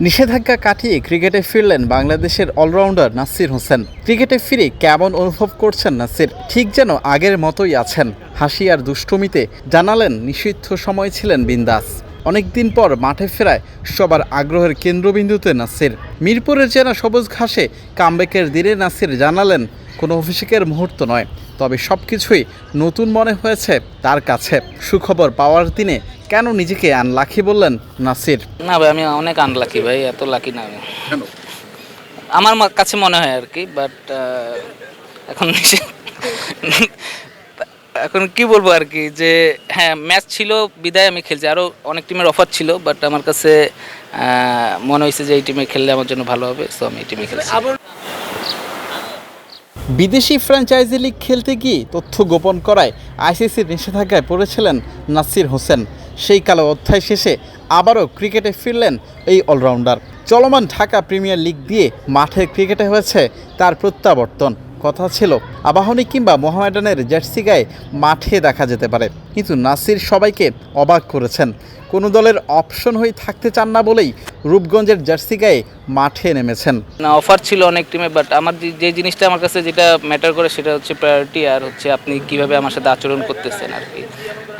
নিষেধাজ্ঞা কাটিয়ে ক্রিকেটে ফিরলেন বাংলাদেশের অলরাউন্ডার নাসির হোসেন। ক্রিকেটে ফিরে কেমন অনুভব করছেন নাসির? ঠিক যেন আগের মতোই আছেন। হাসি আর দুষ্টমিতে জানালেন নিষিদ্ধ সময় ছিলেন বিন্দাস। অনেকদিন পর মাঠে ফেরায় সবার আগ্রহের কেন্দ্রবিন্দুতে নাসির। মিরপুরের চেনা সবুজ ঘাসে কামবেকের দিনে নাসির জানালেন, কোনো অভিষেকের মুহূর্ত নয়। তবে সব কিছুই নতুন মনে হয়েছে তার কাছে। সুখবর পাওয়ার দিনে কেন নিজেকে আনলাখি বললেন নাসির? না ভাই আমি অনেক আনলাকি ভাই এত লাকি না আমি। আমার কাছে মনে হয় আর কি বাট এখন এখন কি বলব আর কি যে হ্যাঁ ম্যাচ ছিল বিদায় আমি খেলছি। আরও অনেক টিমের অফার ছিল বাট আমার কাছে মনে হয়েছে যে এই টিমে খেললে আমার জন্য ভালো হবে সো আমি এই টিমে খেলছি। বিদেশি ফ্র্যাঞ্চাইজি লিগ খেলতে গিয়ে তথ্য গোপন করায় আইসিসির নিষেধাজ্ঞায় পড়েছিলেন নাসির হোসেন। সেই কালো অধ্যায় শেষে আবারও ক্রিকেটে ফিরলেন এই অলরাউন্ডার। চলমান ঢাকা প্রিমিয়ার লিগ দিয়ে মাঠের ক্রিকেটে হয়েছে তার প্রত্যাবর্তন। কথা ছিল, আবাহনী কিংবা মোহামেডানের জার্সি গায়ে মাঠে দেখা যেতে পারে। কিন্তু নাসির সবাইকে অবাক করেছেন। কোনো দলের অপশন হয়ে থাকতে চান না বলেই রূপগঞ্জের জার্সি গায়ে মাঠে নেমেছেন। না অফার ছিল অনেক টিমে বাট আমার যে- জিনিসটা আমার কাছে যেটা ম্যাটার করে সেটা হচ্ছে প্রায়োরিটি আর হচ্ছে আপনি কীভাবে আমার সাথে আচরণ করতেছেন আর কি।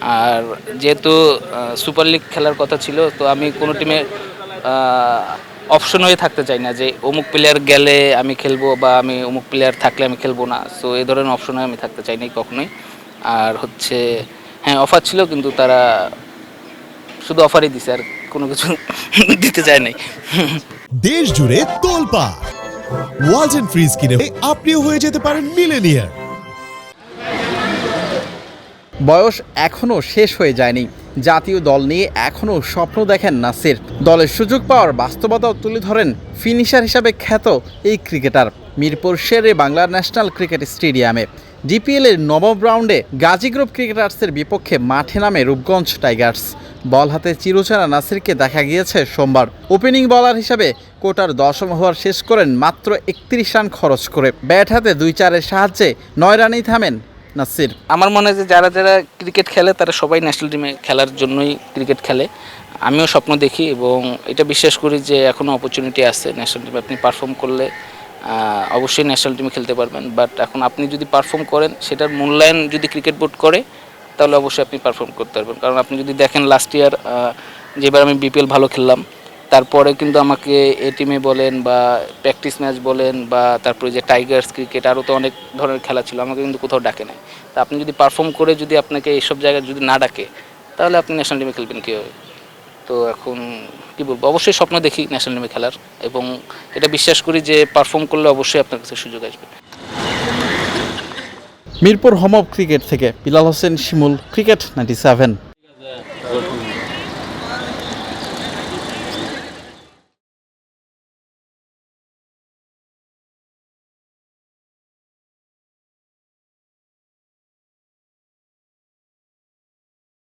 আর যেহেতু সুপার লিগ খেলার কথা ছিল, তো আমি কোনো টিমে অপশন হয়ে থাকতে চাই না যে অমুক প্লেয়ার গেলে আমি খেলব বা আমি অমুক প্লেয়ার থাকলে আমি খেলব না। সো এই ধরনের অপশনে আমি থাকতে চাই না কখনোই। আর হচ্ছে হ্যাঁ অফার ছিল কিন্তু তারা শুধু অফারই দিছে আর কোনো কিছু দিতে চায় নাই। দেশ জুড়ে তোলপা ওয়ালটন ফ্রিজ কিনে আপনিও হয়ে যেতে পারেন মিলেনিয়ার বয়স এখনও শেষ হয়ে যায়নি। জাতীয় দল নিয়ে এখনও স্বপ্ন দেখেন নাসির। দলের সুযোগ পাওয়ার বাস্তবতাও তুলে ধরেন ফিনিশার হিসাবে খ্যাত এই cricketer. Mirpur Sher-e Bangla national cricket স্টেডিয়ামে। ডিপিএলের নবম রাউন্ডে গাজী গ্রুপ ক্রিকেটার্সের বিপক্ষে মাঠে নামে রূপগঞ্জ টাইগার্স। বল হাতে চিরচেনা নাসিরকে দেখা গিয়েছে সোমবার। ওপেনিং বলার হিসাবে কোটার দশম ওভার শেষ করেন মাত্র একত্রিশ রান খরচ করে। ব্যাট হাতে দুই চারের সাহায্যে নয় রানেই থামেন নাসির? আমার মনে হয় যে যারা যারা ক্রিকেট খেলে, তারা সবাই ন্যাশনাল টিমে খেলার জন্যই ক্রিকেট খেলে। আমিও স্বপ্ন দেখি এবং এটা বিশ্বাস করি যে এখনও অপরচুনিটি আছে ন্যাশনাল টিমে আপনি পারফর্ম করলে অবশ্যই ন্যাশনাল টিমে খেলতে পারবেন। বাট এখন আপনি যদি পারফর্ম করেন, সেটার মূল্যায়ন যদি ক্রিকেট বোর্ড করে, তাহলে অবশ্যই আপনি পারফর্ম করতে পারবেন। কারণ আপনি যদি দেখেন লাস্ট ইয়ার যেবার আমি বিপিএল ভালো খেললাম তারপরে কিন্তু আমাকে এ টিমে বলেন বা প্র্যাকটিস ম্যাচ বলেন বা তারপরে যে টাইগার্স ক্রিকেট আরও তো অনেক ধরনের খেলা ছিল, আমাকে কিন্তু কোথাও ডাকে নাই। তা আপনি যদি পারফর্ম করে যদি আপনাকে এইসব জায়গায় যদি না ডাকে, তাহলে আপনি ন্যাশনাল টিমে খেলবেন কীভাবে? তো এখন কী বলব, অবশ্যই স্বপ্ন দেখি ন্যাশনাল টিমে খেলার এবং এটা বিশ্বাস করি যে পারফর্ম করলে অবশ্যই আপনার কাছে সুযোগ আসবে। মিরপুর হোম অফ ক্রিকেট থেকে Bilal Hossain Shimul cricket ninety seven